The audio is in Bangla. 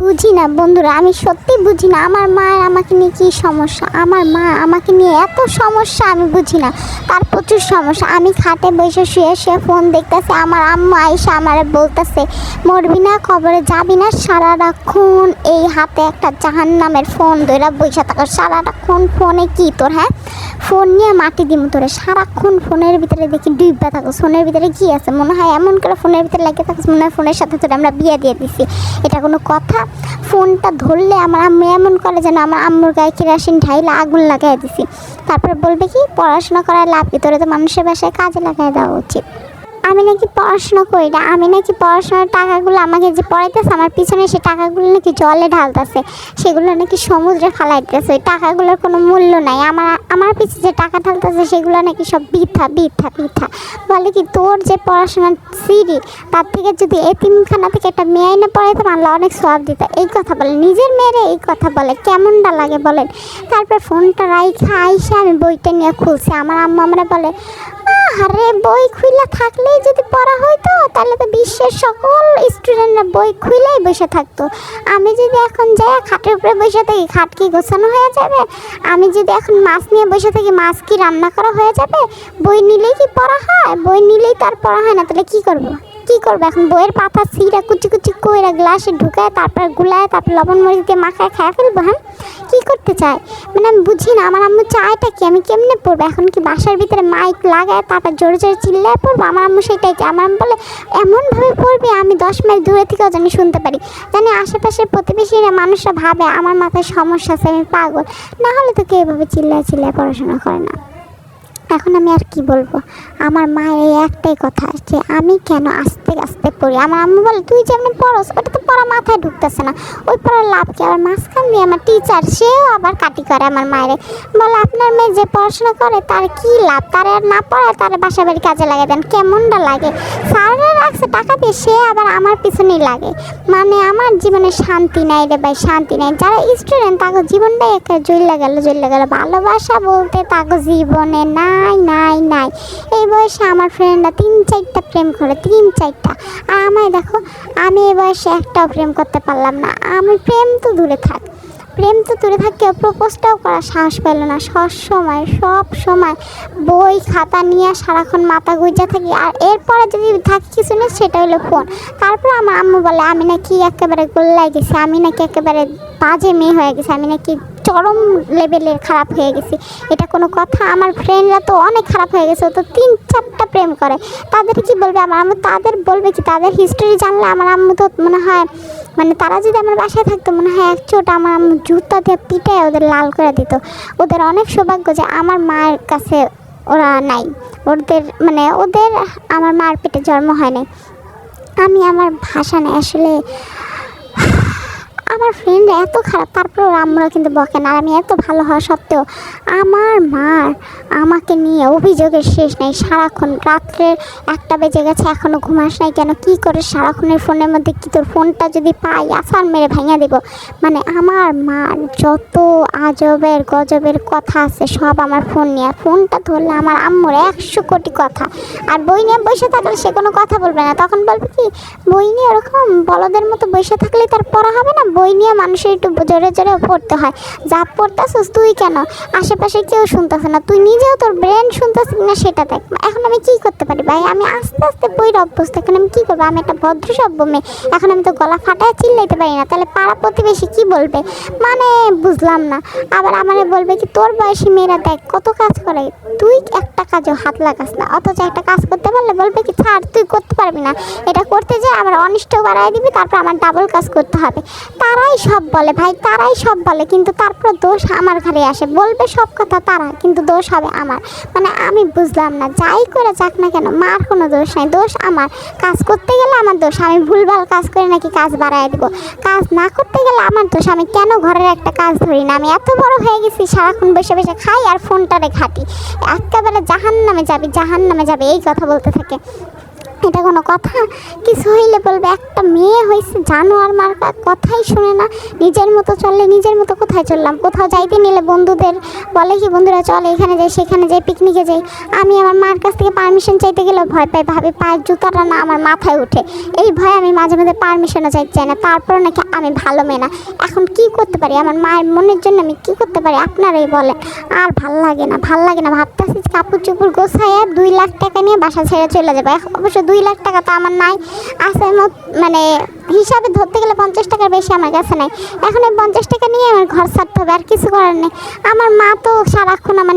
বুঝি না বন্ধুরা, আমি সত্যি বুঝি না আমার মায়ের আমাকে নিয়ে কী সমস্যা? আমার মা আমাকে নিয়ে এত সমস্যা আমি বুঝি না তার প্রচুর সমস্যা। আমি খাটে বসে শুয়ে শুয়ে ফোন দেখতেছে, আমার আম্মু আইসা আমার বলতেছে, মরবি না খবরে যাবি না। সারাক্ষণ এই হাতে একটা জাহান নামের ফোন ধরে বসে থাকো। সারাক্ষণ ফোনে কি তোর হ্যাঁ? ফোন নিয়ে মাটি দিম তোরে। সারাক্ষণ ফোনের ভিতরে দেখি ডুববা থাকো। ফোনের ভিতরে কি আছে? মনে হয় এমন করে ফোনের ভিতরে লেগে থাকিস মনে হয় ফোনের সাথে তোরে আমরা বিয়ে দিয়ে দিছি। এটা কোনো কথা ফোনটা ধরলে আমার আম্মু এমন করে যেন আমার আম্মুর গায়ে কেরাসিন ঢাইলে আগুন লাগাই দিছি। তারপর বলবে কি, পড়াশোনা করার লাভ কি? তোরে তো মানুষের বাসায় কাজে লাগাই দেওয়া উচিত। আমি নাকি পড়াশোনা করি না। আমি নাকি পড়াশোনার টাকাগুলো আমাকে যে পড়াইতেছে, আমার পিছনে সে টাকাগুলো নাকি জলে ঢালতেছে। সেগুলো নাকি সমুদ্রে ফালাইতেছে। ওই টাকাগুলোর কোনো মূল্য নাই। আমার আমার পিছনে যে টাকা ঢালতেছে, সেগুলো নাকি সব বৃথা বৃথা বৃথা। বলে কি তোর যে পড়াশোনার সিঁড়ি, তার থেকে যদি এতিমখানা থেকে একটা মেয়ে এনে পড়াইতে আল্লাহ অনেক সব দিত। এই কথা বলে, নিজের মেয়েরে এই কথা বলে, কেমনটা লাগে বলেন? তারপর ফোনটা রাইখা আইসে আমি বইটা নিয়ে খুলছি। আমার আম্মা আমরা বলে আরে, বই খুইলা থাকলেই যদি পড়া হইতো, তাহলে তো বিশ্বের সকল স্টুডেন্টরা বই খুলেই বসে থাকতো। আমি যদি এখন যাই, খাটের উপরে বসে থাকি, খাট কি গোছানো হয়ে যাবে? আমি যদি এখন মাছ নিয়ে বসে থাকি, মাছ কি রান্না করা হয়ে যাবে? বই নিলেই কি পড়া হয়? বই নিলেই তো আর পড়া হয় না, তাহলে কি করব? কি করব? এখন বইয়ের পাতা ছিঁড়া কুচি কুচি কইরা গ্লাসে ঢুকায়, তারপর গুলায়, তারপর লবণ মরিচ দিয়ে মাখায় খায় ফেলব হ্যাঁ কী করতে চাই মানে আমি বুঝি না, আমার আম্মু চায়টা কি? আমি কেমনে পড়ব? এখন কি বাসার ভিতরে মাইক লাগায়, তারপর জোরে জোরে চিল্লায় পড়ব? আমার আম্মু সেটাই চায়। আমার আম্মু বলে, এমনভাবে পড়বে, আমি দশ মাইল দূরে থেকেও জানি শুনতে পারি। জানি আশেপাশের প্রতিবেশীরা মানুষরা ভাবে আমার মাথায় সমস্যা আছে, আমি পাগল। না হলে তো কেউ এভাবে চিল্লায় চিল্লায় পড়াশোনা করে না। এখন আমি আর কি বলব? আমার মায়ের এই একটাই কথা যে আমি কেন আস্তে আস্তে পড়ি? আমার আম্মু বলে, তুই যেমন পড়স, ওটা তো পড়া মাথায় ঢুকতেছে না। ওই পড়ার লাভ কি? আবার মাঝখান দিয়ে আমার টিচার সেও আবার কাটি করে আমার মায়ের। বলে, আপনার মেয়ে যে পড়াশোনা করে, তার কি লাভ? তার আর না পড়ায় তার বাসা বাড়ি কাজে লাগিয়ে দেন। কেমনটা লাগে? স্যাররা টাকা দিয়ে সে আবার আমার পিছনেই লাগে। মানে আমার জীবনে শান্তি নাই রে ভাই, শান্তি নাই। যারা স্টুডেন্ট তাকে জীবনটাই একটা জ্বললে গেল জ্বললে গেল। ভালোবাসা বলতে তাকে জীবনে নাই নাই নাই। এই বয়সে আমার ফ্রেন্ডরা তিন চারটা প্রেম করে, তিন চারটা। আর আমায় দেখো, আমি এই বয়সে একটাও প্রেম করতে পারলাম না। আমি প্রেম তো দূরে থাক। প্রেম তো তুলে থাকে প্রপোজটাও করা সাহস পেল না। সব সময় সব সময় বই, খাতা নিয়ে সারাক্ষণ মাথা গুজা থাকি। আর এরপরে যদি থাকি কিছু না, সেটা হলো ফোন। তারপর আমার আম্মু বলে, আমি নাকি একেবারে গোল্লায় গেছি। আমি নাকি একেবারে বাজে মেয়ে হয়ে গেছি। আমি নাকি চরম লেভেলের খারাপ হয়ে গেছি। এটা কোনো কথা। আমার ফ্রেন্ডরা তো অনেক খারাপ হয়ে গেছে। তো তিন চারটা প্রেম করে। তাদের কি বলবে? আমার আম্মু তাদের বলবে কি? তাদের হিস্টোরি জানলে আমার আম্মু তো মনে হয় মানে তারা যদি আমার বাসায় থাকতো, মনে হয় এক চোট আমার আম্মু জুতা দিয়ে পিটায় ওদের লাল করে দিত। ওদের অনেক সৌভাগ্য যে আমার মায়ের কাছে ওরা নাই। ওদের মানে ওদের আমার মার পেটে জন্ম হয় নাই। আমি আমার ভাষা নেই। আসলে আমার ফ্রেন্ড এত খারাপ তারপর আমরা কিন্তু বকে না। আর আমি এত ভালো হওয়া সত্ত্বেও আমার মার আমাকে নিয়ে অভিযোগের শেষ নেই। সারাক্ষণ রাত্রে একটা বেজে গেছে এখনও ঘুমাস নাই। কেন কি করে সারাক্ষণের ফোনের মধ্যে কি তোর ফোনটা যদি পাই? আসার মেরে ভেঙে দেব। মানে আমার মার যত আজবের গজবের কথা আছে, সব আমার ফোন নিয়ে। ফোনটা ধরলে আমার আম্মুর একশো কোটি কথা। আর বই নিয়ে বসে থাকলে সে কোনো কথা বলবে না। তখন বলবে কি, বই নিয়ে ওরকম বলদের মতো বসে থাকলে তার পড়া হবে না? বই নিয়ে মানুষের একটু জোরে জোরে পড়তে হয়। যা পড়তেছিস তুই কেন? আশেপাশে কেউ শুনতেছে না। তুই নিজেও তোর ব্রেন শুনতেছিস না সেটা দেখ। এখন আমি কি করতে পারি ভাই? আমি আস্তে আস্তে বইয়ের অভ্যস্ত। এখন আমি কী করব? আমি একটা ভদ্র সভ্য মেয়ে। এখন আমি তো গলা ফাটায় চিল্লাইতে পারি না। তাহলে পাড়া প্রতিবেশী কি বলবে? মানে বুঝলাম না। আবার আমার বলবে কি, তোর বয়সী মেয়েরা দেখ কত কাজ করে। তুই একটা কাজও হাত লাগাস না। অথচ একটা কাজ করতে পারলে বলবে কি, ছাড়, তুই করতে পারবি না। এটা করতে যে আমার অনিষ্ট বাড়াই দিবি। তারপর আমার ডাবল কাজ করতে হবে। তারাই সব বলে, ভাই, তারাই সব বলে, কিন্তু তারপর দোষ আমার ঘরে আসে। বলবে সব কথা তারা, কিন্তু দোষ হবে আমার। মানে আমি বুঝলাম না, যাই করে যাক না কেন, মার কোনো দোষ নাই, দোষ আমার। কাজ করতে গেলে আমার দোষ, আমি ভুলভাল কাজ করে নাকি কাজ বাড়াই দেবো। কাজ না করতে গেলে আমার দোষ, আমি কেন ঘরের একটা কাজ ধরি না? আমি এত বড় হয়ে গেছি, সারাক্ষণ বসে বসে খাই আর ফোনটারে ঘাটি। একেবারে জাহান নামে যাবি জাহান নামে যাবে, এই কথা বলতে থাকে। এটা কোনো কথা? কিছু হইলে বলবে, একটা মেয়ে হয়েছে জানো জানোয়ার মার্কা কথাই শুনে না। নিজের মতো চললে নিজের মতো কোথায় চললাম? কোথাও যাইতে নিলে বন্ধুদের বলে কি, বন্ধুরা, চলে এখানে যাই, সেখানে যাই পিকনিকে যাই। আমি আমার মার কাছ থেকে পারমিশন চাইতে গেলে ভয় পাই, ভাবি, পায়ের জুতাটা না আমার মাথায় ওঠে এই ভয়ে আমি মাঝে মাঝে পারমিশনও চাইতে চাই না। তারপর নাকি আমি ভালো মেয়ে না। এখন কি করতে পারি? আমার মায়ের মনের জন্য আমি কি করতে পারি? আপনারাই বলেন। আর ভালো লাগে না, ভালো লাগে না। ভাবতেছি কাপড় চোপড় গোছাইয়া দুই লাখ টাকা নিয়ে বাসা ছেড়ে চলে যাবে। অবশ্য দুই লাখ টাকা তো আমার নাই। আছে মানে হিসাবে ধরতে গেলে পঞ্চাশ টাকার বেশি আমার কাছে নাই। এখন এই পঞ্চাশ টাকা নিয়ে আমার ঘর ছাড়তে হবে, আর কিছু করার নেই। আমার মা তো সারাক্ষণ আমার